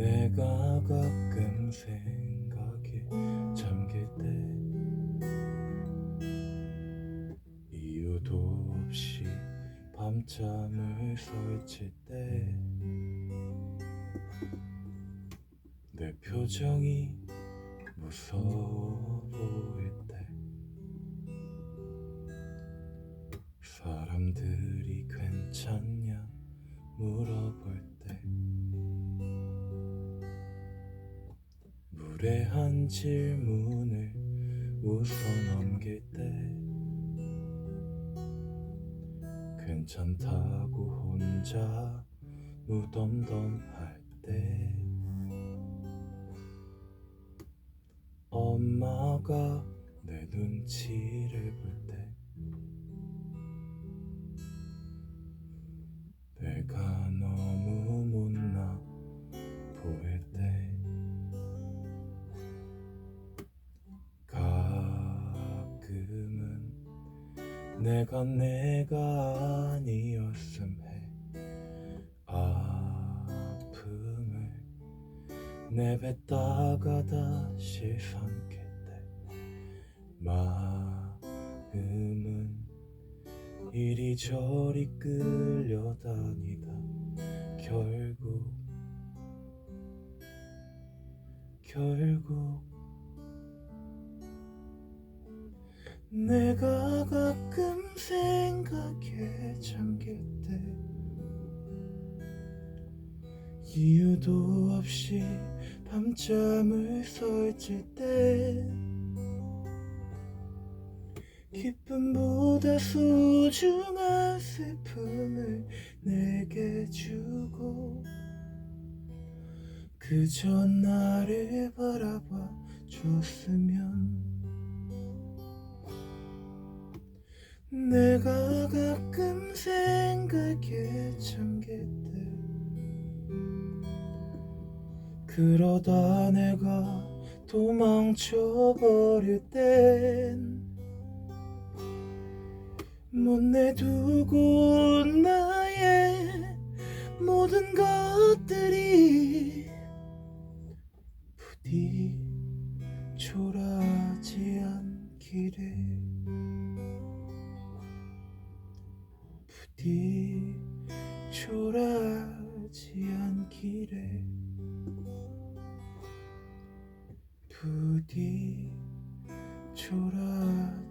내가 가끔 생각에 잠길 때 이유도 없이 밤잠을 설칠 때 내 표정이 무서워 보일 때 사람들이 괜찮냐 물어볼 때 무례한 질문을 웃어 넘길 때 괜찮다고 혼자 무덤덤할 때 엄마가 내 눈치를 볼 때 내가 가끔은 내가 내가 아니었음 해 아픔을 내뱉다가 다시 때 마음은 이리저리 끌려다니다. 결국 결국 내가 가끔 생각에 잠길 때 이유도 없이 밤잠을 설칠 때 기쁨보다 소중한 슬픔을 내게 주고 그저 나를 바라봐 줬으면 내가 가끔 생각에 잠길 때 그러다 내가 도망쳐 버릴 땐 못 내두고 나의 모든 것들이 부디 초라하지 않기를 초라하지 않기를 부디 초라하지